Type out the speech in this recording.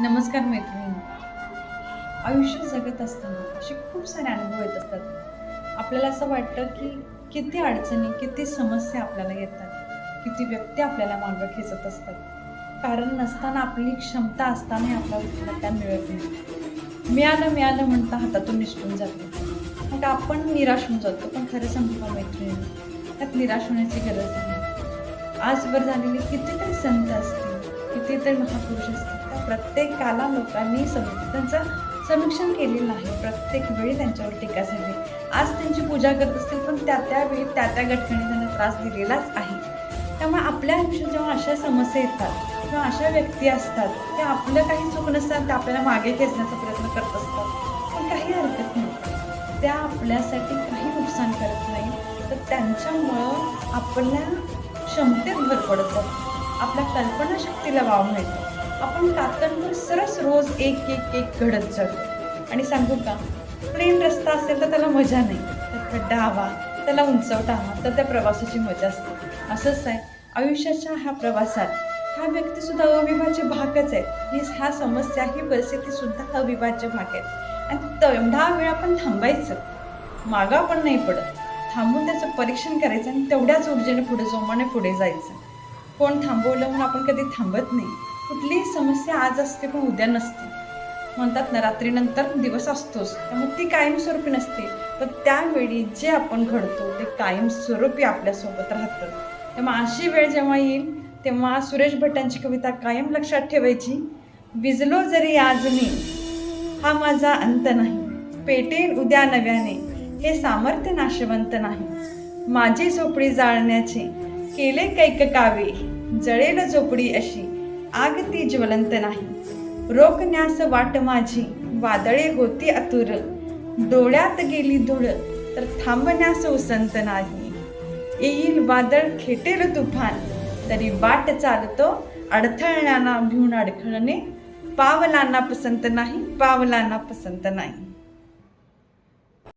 नमस्कार मैत्रिणी. आयुष्य जगत असताना असे खूप सारे अनुभव येत असतात. आपल्याला असं वाटतं की किती अडचणी किती समस्या आपल्याला येतात. किती व्यक्ती आपल्याला मागं खेचत असतात. कारण नसताना आपली क्षमता असतानाही आपल्याला त्या मिळत नाही. मिळालं मिळालं म्हणता हातातून निष्ठून जाते. मग आपण निराश होऊन जातो. पण खरं सांगू का मैत्रिणी? त्यात निराश होण्याची गरज नाही. आजवर झालेली कितीतरी संत असते कितीतरी महापुरुष असतील त्या प्रत्येकाला लोकांनी सम त्यांचं समीक्षण केलेलं आहे प्रत्येक वेळी त्यांच्यावर टीका झाली. आज त्यांची पूजा करत असतील पण त्या त्यावेळी त्या त्या घटकाने त्यांना त्रास दिलेलाच आहे. त्यामुळे आपल्या आयुष्यात जेव्हा अशा समस्या येतात किंवा अशा व्यक्ती असतात त्या आपलं काही चूक नसतात ते आपल्याला मागे खेचण्याचा प्रयत्न करत असतात. पण काही हरकत नाही. त्या आपल्यासाठी काही नुकसान करत नाही. तर त्यांच्यामुळं आपल्या क्षमतेत भर पडत जाते. आपल्या कल्पनाशक्तीला वाव मिळतो. आपण कातंबर सरस रोज एक एक एक घडत जातो. आणि सांगू का प्लेन रस्ता असेल तर त्याला मजा नाही. तर खड्डा हवा त्याला उंचवटा हवा तर त्या प्रवासाची मजा असते. असंच आहे आयुष्याच्या ह्या प्रवासात हा व्यक्तीसुद्धा अविभाज्य भागच आहे. ही ह्या समस्या ही परिस्थितीसुद्धा अविभाज्य भाग आहेत आणि तेवढा वेळ आपण थांबायचं. मागा पण नाही पडत. थांबून त्याचं परीक्षण करायचं आणि तेवढ्याच ऊर्जेने पुढे जोमाने पुढे जायचं. कोण थांबवलं म्हणून आपण कधी थांबत नाही. कुठलीही समस्या आज असते पण उद्या नसते. म्हणतात ना रात्रीनंतर दिवस असतोच. त्यामुळे ती कायमस्वरूपी नसते. तर त्यावेळी जे आपण घडतो ते कायमस्वरूपी आपल्यासोबत राहतं. त्यामुळे अशी वेळ जेव्हा येईल तेव्हा सुरेश भटांची कविता कायम लक्षात ठेवायची. विजलो जरी आज मी हा माझा अंत नाही. पेटेन उद्या नव्याने हे सामर्थ्य नाशवंत नाही. माझी झोपडी जाळण्याचे केले कैक कावे? जळेल झोपडी अशी. आग ती ज्वलंत नाही. रोखण्यास वाट माझी. वादळे होती अतुर. डोळ्यात गेली धुळ तर थांबण्यास उसंत नाही. येईल वादळ खेटेल तुफान. तरी वाट चालतो अडथळण्याना भिवून अडखळणे. पावलांना पसंत नाही पावलांना पसंत नाही.